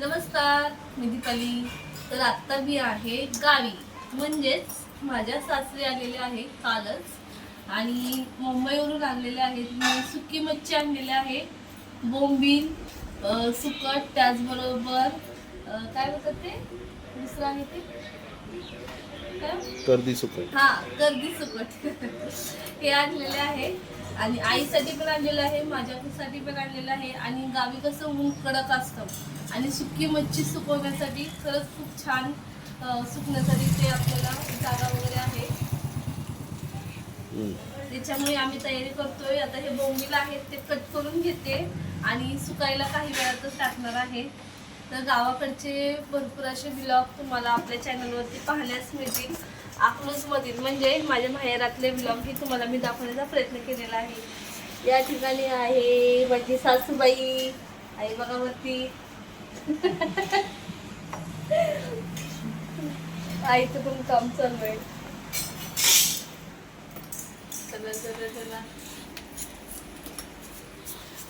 नमस्कार मी दीपाली. तर आत्ता मी आहे गावी. म्हणजेच माझ्या सासरी आलेले आहे कालच. आणि मुंबईवरून आणलेले आहेत मी सुकी मच्छी आणलेली आहे बोंबील सुकट त्याचबरोबर काय बोलतात ते? दुसरं आहे ते? कर्दी सुकट. हा गर्दी सुकट. हे आणलेले आहे. आणि आईसाठी पण आणलेलं आहे माझ्यासाठी पण आणलेलं आहे. आणि गावी कसं ऊन कडक असतं. आणि सुकी मच्छी सुकवण्यासाठी खरंच खूप छान सुकण्यासाठी ते आपल्याला जागा वगैरे आहे. त्याच्यामुळे आम्ही तयारी करतोय. आता हे बोंबील आहेत ते कट करून घेते आणि सुकायला काही वेळातच टाकणार आहे. तर गावाकडचे भरपूर असे ब्लॉग तुम्हाला आपल्या चॅनलवरती पाहण्यास मिळतील. अकलूजमधील म्हणजे माझ्या माहेरातले ब्लॉग हे तुम्हाला मी दाखवण्याचा प्रयत्न केलेला आहे. या ठिकाणी आहे माझी सासूबाई. आई बघा वरती. आईचं पण काम चालू आहे. चला चला चला.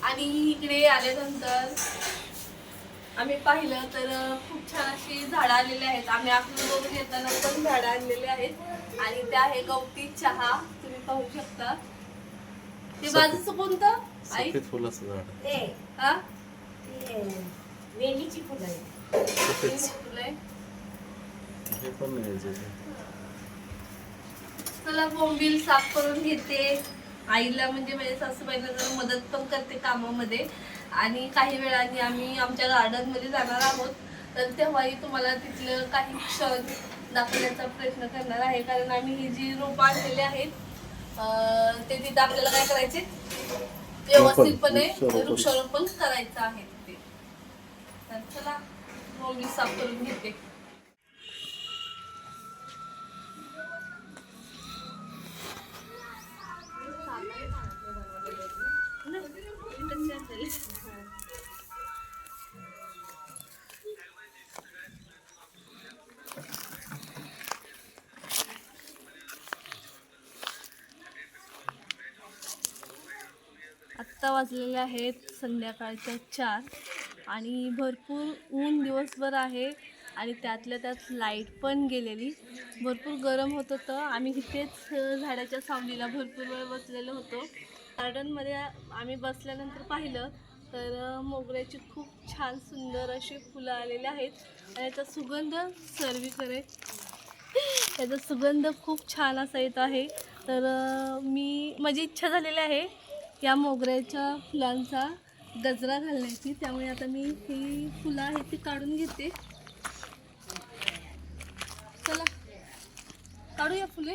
आणि इकडे आल्यानंतर आम्ही पाहिलं तर खूप छान अशी झाडं आलेली आहेत. आम्ही बघून येताना पण झाडं आणलेली आहेत. आणि ते आहे गवती चहा. तुम्ही पाहू शकता. ते बाजूचं कोणतं? आई? सफेद फुलाचं झाड. हा? ते वेलीची फुलं आहेत. फुलं. हे पण. चला बोंबील साफ करून घेते आईला म्हणजे माझ्या सासूबाईला जरा मदत पण करते कामामध्ये आणि काही वेळाने आम्ही आमच्या गार्डनमध्ये जाणार आहोत तर तेव्हाही तुम्हाला तिथलं काही क्षण दाखवण्याचा प्रयत्न करणार आहे कारण आम्ही ही जी रोपं आणलेली आहेत ते तिथं आपल्याला काय करायचे व्यवस्थितपणे वृक्षारोपण. करायचं आहे तर चला बोंबील साफ करून घेते. आत्ता वाजलेले आहेत संध्याकाळच्या चार. आणि भरपूर ऊन दिवसभर आहे आणि त्यातल्या त्यात लाइट पण गेलेली. भरपूर गरम होत होतं. आम्ही इथेच झाडाच्या सावलीला भरपूर वेळ बसलेलो होतो. गार्डनमध्ये आम्ही बसल्यानंतर पाहिलं तर मोगऱ्याचे मोगऱ्याची खूप छान सुंदर अशी फुलं आलेली आहेत आणि याचा सुगंध सर्वीकडे. त्याचा सुगंध खूप छान असा येत आहे. तर मी माझी इच्छा झालेली आहे या मोगऱ्याच्या फुलांचा गजरा घालण्याची. त्यामुळे आता मी ही फुलं आहेत ती काढून घेते. चला काढूया फुले.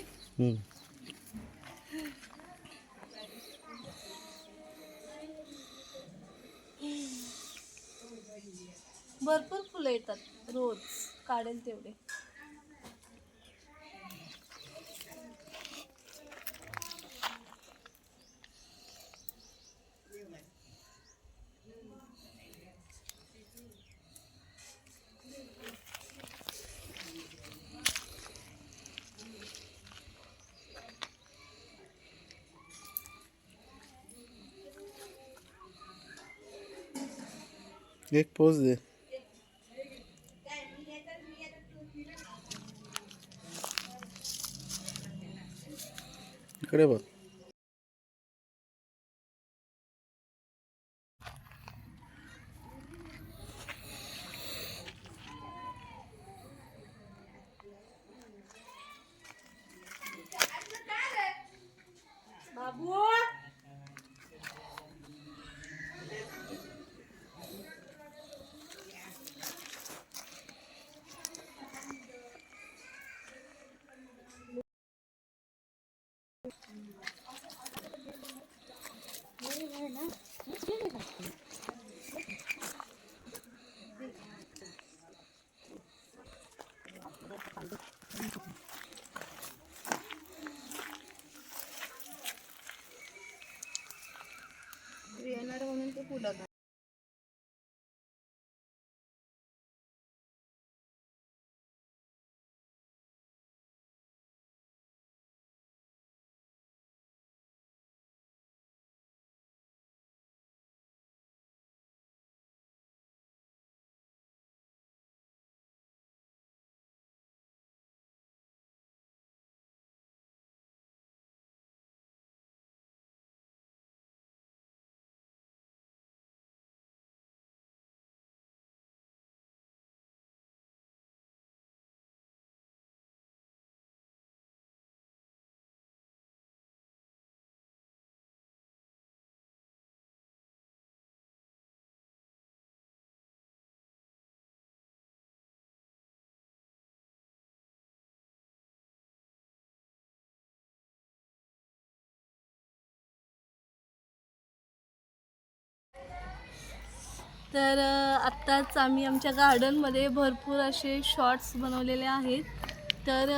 भरपूर फुलं येतात रोज काढेल तेवढे. एक पोच दे इकडे बघ ちょっと待って。तर आत्ताच आम्ही आमच्या गार्डनमध्ये भरपूर असे शॉर्ट्स बनवलेले आहेत. तर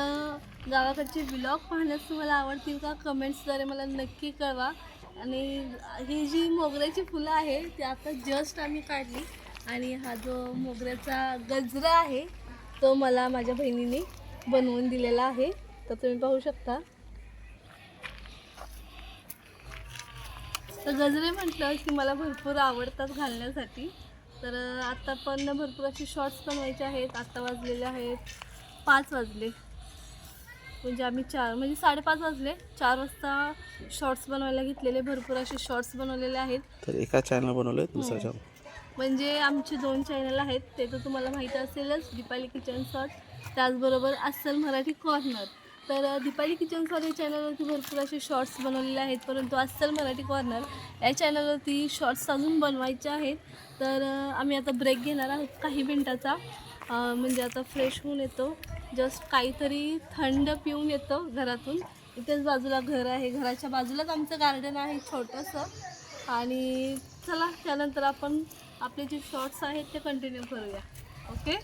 गावाकडचे ब्लॉग पाहण्यास तुम्हाला आवडतील का? कमेंट्सद्वारे मला नक्की कळवा. आणि ही जी मोगऱ्याची फुलं आहे ती आता जस्ट आम्ही काढली. आणि हा जो मोगऱ्याचा गजरा आहे तो मला माझ्या बहिणीने बनवून दिलेला आहे. तर तुम्ही पाहू शकता. तर गजरे म्हटलं की मला भरपूर आवडतात घालण्यासाठी. तर अं, आता पण भरपूर असे शॉर्ट्स बनवायचे आहेत. आत्ता वाजलेले आहेत पाच वाजले. म्हणजे आम्ही चार म्हणजे साडेपाच वाजले. चार वाजता शॉर्ट्स बनवायला घेतलेले भरपूर असे शॉर्ट्स बनवलेले आहेत. तर एका चॅनल बनवलंय दुसरा चॅनल म्हणजे आमचे दोन चॅनल आहेत. ते तर तुम्हाला माहिती असेलच दीपाली किचन शॉट त्याचबरोबर अस्सल मराठी कॉर्नर तर दीपाली किचन या चॅनलवरती भरपूर असे शॉर्ट्स बनवलेले आहेत परंतु अस्सल मराठी कॉर्नर या चॅनलवरती शॉर्ट्स अजून बनवायचे आहेत. तर आम्ही आता ब्रेक घेणार आहोत काही मिनटाचा. म्हणजे आता फ्रेश होऊन येतो. जस्ट काहीतरी थंड पिऊन येतो घरातून. इथेच बाजूला घर आहे. घराच्या बाजूलाच आमचं गार्डन आहे छोटंसं. आणि चला त्यानंतर आपण आपले जे शॉर्ट्स आहेत ते कंटिन्यू करूया. ओके